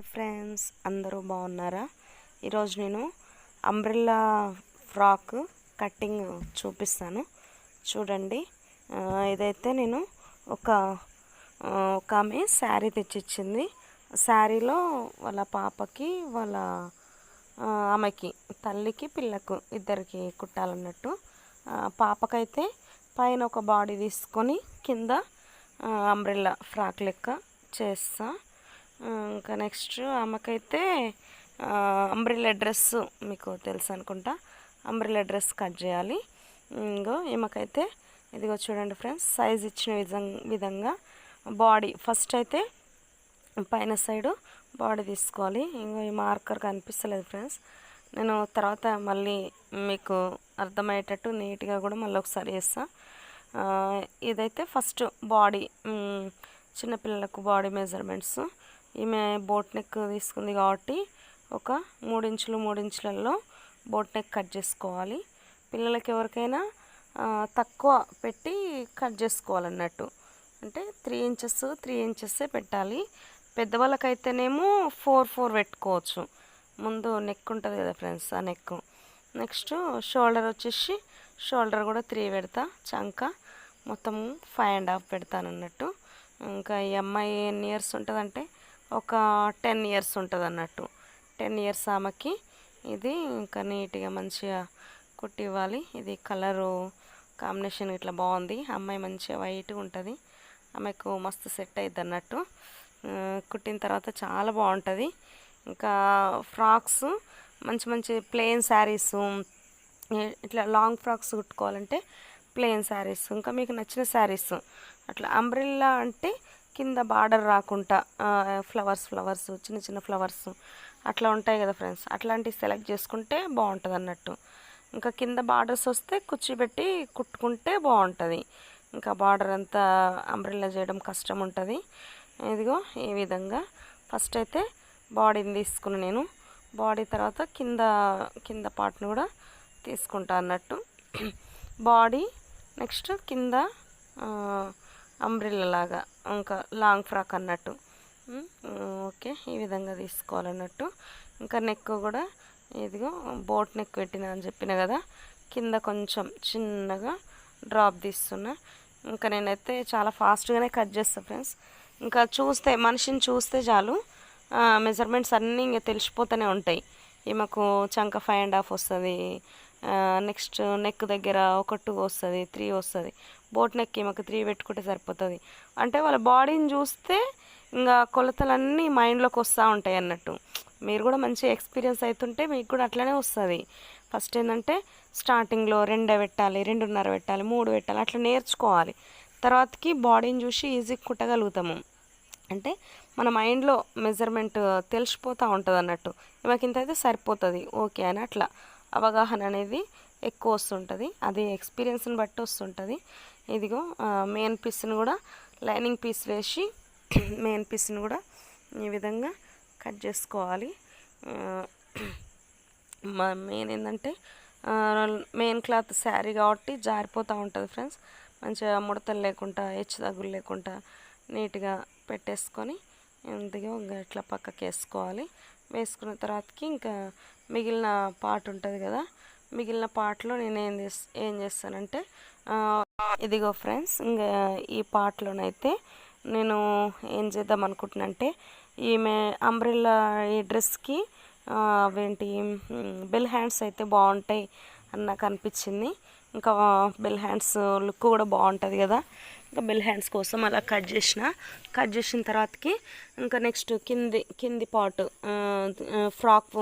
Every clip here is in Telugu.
హాయ్ ఫ్రెండ్స్ అందరూ బాగున్నారా? ఈరోజు నేను అంబ్రిల్లా ఫ్రాక్ కటింగ్ చూపిస్తాను. చూడండి. ఇదైతే నేను ఒక ఒక ఆమె శారీ తెచ్చిచ్చింది. శారీలో వాళ్ళ పాపకి వాళ్ళ ఆమెకి తల్లికి పిల్లకు ఇద్దరికి కుట్టాలన్నట్టు. పాపకైతే పైన ఒక బాడీ తీసుకొని కింద అంబ్రెల్లా ఫ్రాక్ లెక్క చేస్తా. ఇంకా నెక్స్ట్ ఆమెకైతే అంబ్రిల్లా డ్రెస్ మీకు తెలుసు అనుకుంటా. అంబ్రిల్లా డ్రెస్ కట్ చేయాలి. ఇంకో ఈమెకైతే ఇదిగో చూడండి ఫ్రెండ్స్ సైజ్ ఇచ్చిన విధంగా విధంగా బాడీ ఫస్ట్ అయితే పైన సైడు బాడీ తీసుకోవాలి. ఇంకో ఈ మార్కర్ కనిపిస్తలేదు ఫ్రెండ్స్ నేను తర్వాత మళ్ళీ మీకు అర్థమయ్యేటట్టు నీట్గా కూడా మళ్ళీ ఒకసారి చేస్తాను ఇదైతే ఫస్ట్ బాడీ చిన్నపిల్లలకు బాడీ మెజర్మెంట్స్ ఈమె బోట్ నెక్ తీసుకుంది కాబట్టి ఒక మూడించులు మూడించులలో బోట్ నెక్ కట్ చేసుకోవాలి. పిల్లలకి ఎవరికైనా తక్కువ పెట్టి కట్ చేసుకోవాలన్నట్టు. అంటే త్రీ ఇంచెస్ త్రీ ఇంచెస్సే పెట్టాలి. పెద్దవాళ్ళకైతేనేమో ఫోర్ ఫోర్ పెట్టుకోవచ్చు. ముందు నెక్ ఉంటుంది కదా ఫ్రెండ్స్ ఆ నెక్ నెక్స్ట్ షోల్డర్ వచ్చేసి షోల్డర్ కూడా త్రీ పెడతా చంక. మొత్తం ఫైవ్ అండ్ హాఫ్ పెడతాను అన్నట్టు ఇంకా ఈ అమ్మాయి ఎన్ని ఇయర్స్ ఉంటుందంటే ఒక టెన్ ఇయర్స్ ఉంటుంది అన్నట్టు టెన్ ఇయర్స్ ఆమెకి ఇది ఇంకా నీట్గా మంచిగా కుట్టి ఇవ్వాలి ఇది కలరు కాంబినేషన్ ఇట్లా బాగుంది అమ్మాయి మంచిగా వైట్గా ఉంటుంది. ఆమెకు మస్తు సెట్ అవుతుంది అన్నట్టు కుట్టిన తర్వాత చాలా బాగుంటుంది ఇంకా ఫ్రాక్స్ మంచి మంచి ప్లెయిన్ శారీస్ ఇట్లా లాంగ్ ఫ్రాక్స్ కుట్టుకోవాలంటే ప్లెయిన్ శారీస్. ఇంకా మీకు నచ్చిన శారీస్ అట్లా అంబ్రిల్లా అంటే కింద బార్డర్ రాకుండా ఫ్లవర్స్ ఫ్లవర్స్ చిన్న చిన్న ఫ్లవర్స్ అట్లా ఉంటాయి కదా ఫ్రెండ్స్. అట్లాంటివి సెలెక్ట్ చేసుకుంటే బాగుంటుంది అన్నట్టు. ఇంకా కింద బార్డర్స్ వస్తే కుర్చీ పెట్టి కుట్టుకుంటే బాగుంటుంది. ఇంకా బార్డర్ అంతా అంబ్రెల్లా చేయడం కష్టం ఉంటుంది. ఇదిగో ఈ విధంగా ఫస్ట్ అయితే బాడీని తీసుకుని నేను. బాడీ తర్వాత కింద కింద పార్ట్ని కూడా తీసుకుంటా అన్నట్టు. బాడీ నెక్స్ట్ కింద అంబ్రిల్లా లాగా ఇంకా లాంగ్ ఫ్రాక్ అన్నట్టు. ఓకే ఈ విధంగా తీసుకోవాలన్నట్టు. ఇంకా నెక్ కూడా ఇదిగో బోట్ నెక్ పెట్టిన అని చెప్పిన కదా కింద కొంచెం చిన్నగా డ్రాప్ తీస్తున్నా. ఇంకా నేనైతే చాలా ఫాస్ట్గానే కట్ చేస్తాను ఫ్రెండ్స్ ఇంకా చూస్తే మనిషిని చూస్తే చాలు మెజర్మెంట్స్ అన్నీ ఇంకా తెలిసిపోతూనే ఉంటాయి. ఈమెకు చంక ఫైవ్ అండ్ హాఫ్ వస్తుంది నెక్స్ట్ నెక్ దగ్గర ఒక టూ వస్తుంది త్రీ వస్తుంది. బోట్ నెక్ ఈమెకు త్రీ పెట్టుకుంటే సరిపోతుంది. అంటే వాళ్ళ బాడీని చూస్తే ఇంకా కొలతలన్నీ మైండ్లోకి వస్తూ ఉంటాయి అన్నట్టు. మీరు కూడా మంచి ఎక్స్పీరియన్స్ అవుతుంటే మీకు కూడా అట్లనే వస్తుంది. ఫస్ట్ ఏంటంటే స్టార్టింగ్లో రెండే పెట్టాలి రెండున్నర పెట్టాలి మూడు పెట్టాలి అట్లా నేర్చుకోవాలి. తర్వాతకి బాడీని చూసి ఈజీగా కుట్టగలుగుతాము. అంటే మన మైండ్లో మెజర్మెంట్ తెలిసిపోతూ ఉంటుంది అన్నట్టు మాకు ఇంత అయితే సరిపోతుంది. ఓకే అని అట్లా. అవగాహన అనేది ఎక్కువ వస్తుంటుంది. అది ఎక్స్పీరియన్స్ని బట్టి వస్తుంటుంది. ఇదిగో మెయిన్ పీస్ని కూడా లైనింగ్ పీస్ వేసి మెయిన్ పీస్ని కూడా ఈ విధంగా కట్ చేసుకోవాలి. మా మెయిన్ ఏంటంటే మెయిన్ క్లాత్ శారీ కాబట్టి జారిపోతూ ఉంటుంది ఫ్రెండ్స్ మంచిగా ముడతలు లేకుండా హెచ్చు తగ్గులు లేకుండా నీట్గా పెట్టేసుకొని ఇందుగా ఇట్లా పక్కకి వేసుకోవాలి వేసుకున్న తర్వాతకి ఇంకా మిగిలిన పార్ట్ ఉంటుంది కదా మిగిలిన పార్ట్లో నేను ఏం చేస్ ఏం చేస్తానంటే ఇదిగో ఫ్రెండ్స్ ఇంకా ఈ పార్ట్లోనైతే నేను ఏం చేద్దాం అనుకుంటున్నా అంటే ఈమె అంబ్రిల్లా ఈ డ్రెస్కి అవేంటి బెల్ హ్యాండ్స్ అయితే బాగుంటాయి అని నాకు అనిపించింది. ఇంకా బెల్ హ్యాండ్స్ లుక్ కూడా బాగుంటుంది కదా ఇంకా బెల్ హ్యాండ్స్ కోసం అలా కట్ చేసిన. కట్ చేసిన తర్వాతకి ఇంకా నెక్స్ట్ కింది కింది పార్ట్ ఫ్రాక్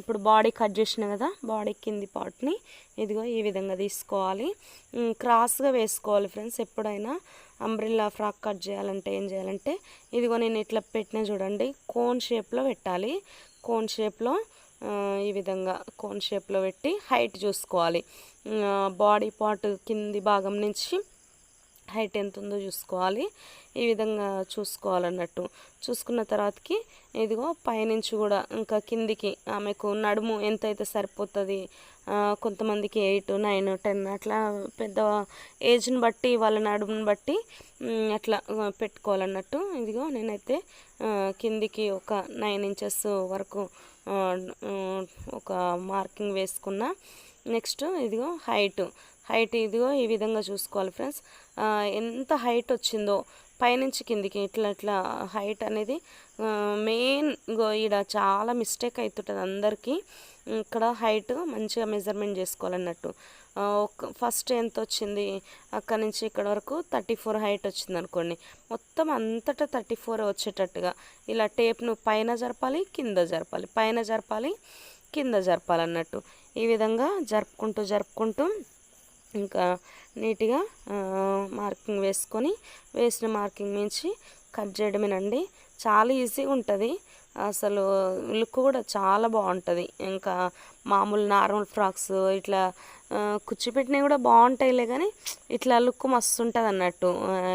ఇప్పుడు బాడీ కట్ చేసిన కదా బాడీ కింది పార్ట్ని ఇదిగో ఈ విధంగా తీసుకోవాలి. క్రాస్గా వేసుకోవాలి ఫ్రెండ్స్ ఎప్పుడైనా అంబ్రిల్లా ఫ్రాక్ కట్ చేయాలంటే ఏం చేయాలంటే ఇదిగో నేను ఇట్లా పెట్టిన చూడండి కోన్ షేప్లో పెట్టాలి. కోన్ షేప్లో ఈ విధంగా కోన్ షేప్లో పెట్టి హైట్ చూసుకోవాలి. బాడీ పార్ట్ కింది భాగం నుంచి హైట్ ఎంత ఉందో చూసుకోవాలి. ఈ విధంగా చూసుకోవాలన్నట్టు. చూసుకున్న తర్వాతకి ఇదిగో పైనుంచి కూడా ఇంకా కిందికి ఆమెకు నడుము ఎంత అయితే సరిపోతుంది కొంతమందికి ఎయిట్ నైన్ టెన్ అట్లా పెద్ద ఏజ్ని బట్టి వాళ్ళ నడుముని బట్టి అట్లా పెట్టుకోవాలన్నట్టు. ఇదిగో నేనైతే కిందికి ఒక నైన్ ఇంచెస్ వరకు ఒక మార్కింగ్ వేసుకున్నా. నెక్స్ట్ ఇదిగో హైట్. హైట్ ఇదిగో ఈ విధంగా చూసుకోవాలి ఫ్రెండ్స్. ఎంత హైట్ వచ్చిందో పైనుంచి కిందికి ఇట్లా ఇట్లా హైట్ అనేది మెయిన్ ఇగో ఈడ చాలా మిస్టేక్ అవుతుంటుంది అందరికీ. ఇక్కడ హైట్ మంచిగా మెజర్మెంట్ చేసుకోవాలన్నట్టు. ఒక ఫస్ట్ ఎంత వచ్చింది? అక్కడ నుంచి ఇక్కడ వరకు థర్టీ ఫోర్ హైట్ వచ్చింది అనుకోండి. మొత్తం అంతటా థర్టీ ఫోర్ వచ్చేటట్టుగా. ఇలా టేప్ను పైన జరపాలి కింద జరపాలి. పైన జరపాలి కింద జరపాలన్నట్టు. ఈ విధంగా జరుపుకుంటూ జరుపుకుంటూ ఇంకా నీట్గా మార్కింగ్ వేసుకొని వేసిన మార్కింగ్ నుంచి కట్ చేయడమేనండి. చాలా ఈజీగా ఉంటుంది అసలు లుక్ కూడా చాలా బాగుంటుంది. ఇంకా మామూలు నార్మల్ ఫ్రాక్స్ ఇట్లా ఆ, కుచ్చిపెట్టినవి కూడా బాగుంటాయిలే కానీ ఇట్లా లుక్ మస్తు ఉంటుంది అన్నట్టు.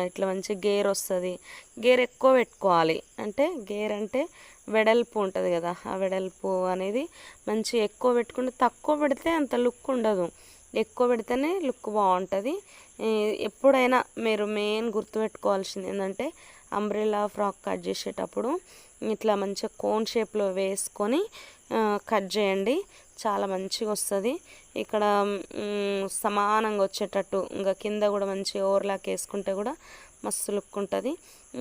ఇట్లా మంచి గేర్ వస్తుంది. గేర్ ఎక్కువ పెట్టుకోవాలి. అంటే గేర్ అంటే వెడల్పు ఉంటుంది కదా ఆ వెడల్పు అనేది మంచి ఎక్కువ పెట్టుకుంటే తక్కువ పెడితే అంత లుక్ ఉండదు. ఎక్కువ పెడితేనే లుక్ బాగుంటుంది. ఎప్పుడైనా మీరు మెయిన్ గుర్తుపెట్టుకోవాల్సింది ఏంటంటే అంబ్రెలా ఫ్రాక్ కట్ చేసేటప్పుడు ఇట్లా మంచిగా కోన్ షేప్లో వేసుకొని కట్ చేయండి. చాలా మంచిగా వస్తుంది. ఇక్కడ సమానంగా వచ్చేటట్టు ఇంకా కింద కూడా మంచిగా ఓవర్లాక్ వేసుకుంటే కూడా మస్తు లుక్ ఉంటుంది.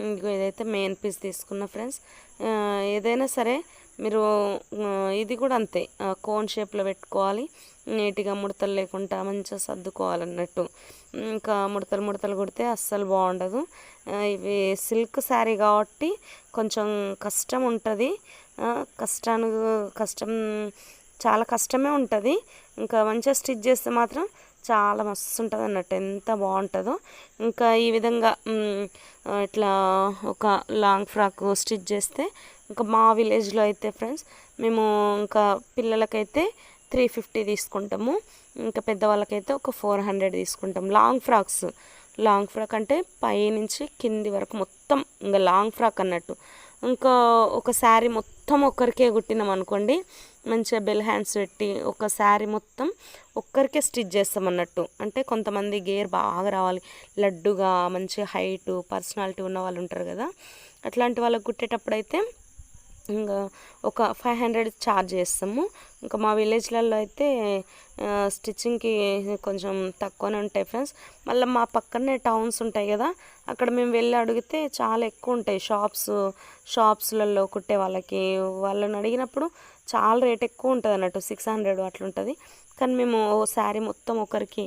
ఇంకో ఇదైతే మెయిన్ పీస్ తీసుకున్న ఫ్రెండ్స్ ఏదైనా సరే మీరు ఇది కూడా అంతే. కోన్ షేప్లో పెట్టుకోవాలి. నీట్గా ముడతలు లేకుండా మంచిగా సర్దుకోవాలన్నట్టు. ఇంకా ముడతలు ముడతలు కుడితే అస్సలు బాగుండదు. ఇవి సిల్క్ శారీ కాబట్టి కొంచెం కష్టం ఉంటుంది. కష్టానికి కష్టం చాలా కష్టమే ఉంటుంది. ఇంకా మంచిగా స్టిచ్ చేస్తే మాత్రం చాలా మస్తు ఉంటుంది అన్నట్టు ఎంత బాగుంటుందో. ఇంకా ఈ విధంగా ఇట్లా ఒక లాంగ్ ఫ్రాక్ స్టిచ్ చేస్తే ఇంకా మా విలేజ్లో అయితే ఫ్రెండ్స్ మేము ఇంకా పిల్లలకైతే త్రీ ఫిఫ్టీ తీసుకుంటాము. ఇంకా పెద్దవాళ్ళకైతే ఒక ఫోర్ హండ్రెడ్ తీసుకుంటాం లాంగ్ ఫ్రాక్స్. లాంగ్ ఫ్రాక్ అంటే పైనుంచి కింది వరకు మొత్తం ఇంకా లాంగ్ ఫ్రాక్ అన్నట్టు. ఇంకా ఒక శారీ మొత్తం ఒక్కరికే కుట్టినాం అనుకోండి మంచిగా బెల్ హ్యాండ్స్ పెట్టి ఒక శారీ మొత్తం ఒక్కరికే స్టిచ్ చేస్తాం అన్నట్టు. అంటే కొంతమంది గేర్ బాగా రావాలి లడ్డుగా మంచి హైటు పర్సనాలిటీ ఉన్న వాళ్ళు ఉంటారు కదా అట్లాంటి వాళ్ళకి కుట్టేటప్పుడు అయితే ఇంకా ఒక ఫైవ్ హండ్రెడ్ ఛార్జ్ చేస్తాము. ఇంకా మా విలేజ్లలో అయితే స్టిచ్చింగ్కి కొంచెం తక్కువనే ఉంటాయి ఫ్రెండ్స్. మళ్ళీ మా పక్కనే టౌన్స్ ఉంటాయి కదా అక్కడ మేము వెళ్ళి అడిగితే చాలా ఎక్కువ ఉంటాయి. షాప్స్ షాప్స్లలో కుట్టే వాళ్ళకి. వాళ్ళని అడిగినప్పుడు చాలా రేట్ ఎక్కువ ఉంటుంది అన్నట్టు సిక్స్ హండ్రెడ్ అట్లుంటుంది. కానీ మేము ఓ శారీ మొత్తం ఒకరికి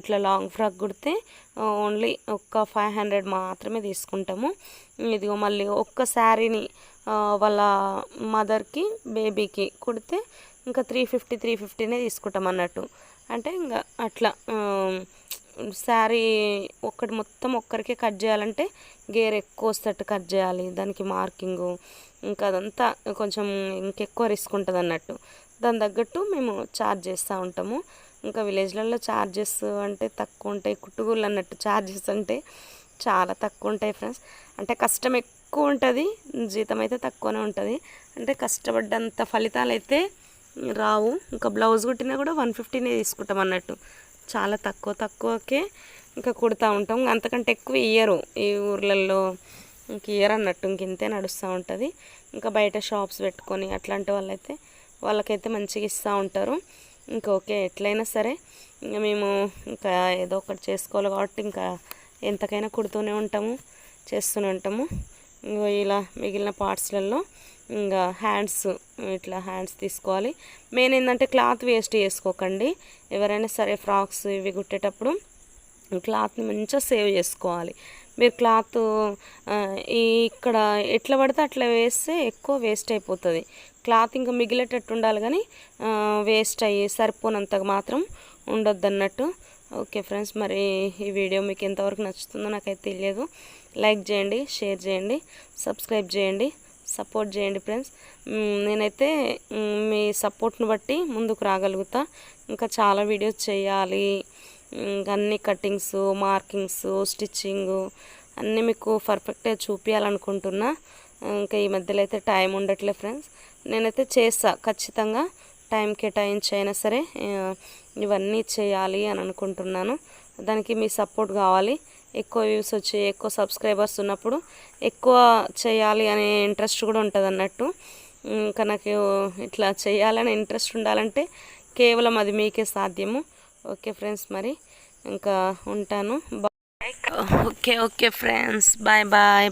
ఇట్లా లాంగ్ ఫ్రాక్ కుడితే ఓన్లీ ఒక్క ఫైవ్ హండ్రెడ్ మాత్రమే తీసుకుంటాము. ఇదిగో మళ్ళీ ఒక్క శారీని వాళ్ళ మదర్కి బేబీకి కుడితే ఇంకా త్రీ ఫిఫ్టీ త్రీ ఫిఫ్టీనే తీసుకుంటాం అన్నట్టు. అంటే ఇంకా అట్లా శారీ ఒక్కటి మొత్తం ఒక్కరికే కట్ చేయాలంటే గేర్ ఎక్కువ వస్తట్టు కట్ చేయాలి. దానికి మార్కింగు ఇంకా అదంతా కొంచెం ఇంకెక్కువ రిస్క్ ఉంటుంది అన్నట్టు దాని తగ్గట్టు మేము ఛార్జ్ చేస్తూ ఉంటాము. ఇంకా విలేజ్లలో ఛార్జెస్ అంటే తక్కువ ఉంటాయి కుట్టుగోళ్ళు అన్నట్టు ఛార్జెస్ అంటే చాలా తక్కువ ఉంటాయి ఫ్రెండ్స్. అంటే కష్టం ఎక్కువ ఉంటుంది. జీతం అయితే తక్కువనే ఉంటుంది. అంటే కష్టపడ్డంత ఫలితాలు అయితే రావు. ఇంకా బ్లౌజ్ కుట్టినా కూడా వన్ ఫిఫ్టీనే తీసుకుంటాం అన్నట్టు. చాలా తక్కువ తక్కువకే ఇంకా కుడతా ఉంటాం. అంతకంటే ఎక్కువ ఇయ్యరు. ఈ ఊర్లలో ఇంక ఇయ్యరు అన్నట్టు ఇంక ఇంతే నడుస్తూ ఉంటుంది. ఇంకా బయట షాప్స్ పెట్టుకొని అట్లాంటి వాళ్ళైతే వాళ్ళకైతే మంచిగా ఇస్తూ ఉంటారు. ఇంకా ఓకే ఎట్లయినా సరే ఇంకా మేము ఇంకా ఏదో ఒకటి చేసుకోవాలి కాబట్టి ఇంకా ఎంతకైనా కుడుతూనే ఉంటాము చేస్తూనే ఉంటాము. ఇంకా ఇలా మిగిలిన పార్ట్స్లలో ఇంకా హ్యాండ్స్ ఇట్లా హ్యాండ్స్ తీసుకోవాలి. మెయిన్ ఏంటంటే క్లాత్ వేస్ట్ చేసుకోకండి. ఎవరైనా సరే ఫ్రాక్స్ ఇవి కుట్టేటప్పుడు క్లాత్ని మంచిగా సేవ్ చేసుకోవాలి. మీరు క్లాత్ ఈ ఇక్కడ ఎట్లా పడితే అట్లా వేస్తే ఎక్కువ వేస్ట్ అయిపోతుంది. క్లాత్ ఇంకా మిగిలేటట్టు ఉండాలి కానీ వేస్ట్ అయ్యి సరిపోనంతగా మాత్రం ఉండొద్దు అన్నట్టు ఓకే ఫ్రెండ్స్ మరి ఈ వీడియో మీకు ఎంతవరకు నచ్చుతుందో నాకైతే తెలియదు. లైక్ చేయండి షేర్ చేయండి సబ్స్క్రైబ్ చేయండి సపోర్ట్ చేయండి ఫ్రెండ్స్. నేనైతే మీ సపోర్ట్ని బట్టి ముందుకు రాగలుగుతా. ఇంకా చాలా వీడియోస్ చేయాలి. అన్ని కటింగ్స్ మార్కింగ్స్ స్టిచ్చింగ్ అన్నీ మీకు పర్ఫెక్ట్గా చూపించాలనుకుంటున్నా ఇంకా ఈ మధ్యలో అయితే టైం ఉండట్లే ఫ్రెండ్స్. నేనైతే చేస్తా. ఖచ్చితంగా టైం కేటాయించి అయినా సరే ఇవన్నీ చేయాలి అని అనుకుంటున్నాను. దానికి మీ సపోర్ట్ కావాలి. ఎక్కువ వ్యూస్ వచ్చి ఎక్కువ సబ్స్క్రైబర్స్ ఉన్నప్పుడు ఎక్కువ చేయాలి అనే ఇంట్రెస్ట్ కూడా ఉంటుంది అన్నట్టు. ఇంకా నాకు ఇట్లా చేయాలనే ఇంట్రెస్ట్ ఉండాలంటే కేవలం అది మీకే సాధ్యము. ఓకే ఫ్రెండ్స్ మరి ఇంకా ఉంటాను. Okay okay friends. Bye bye bye.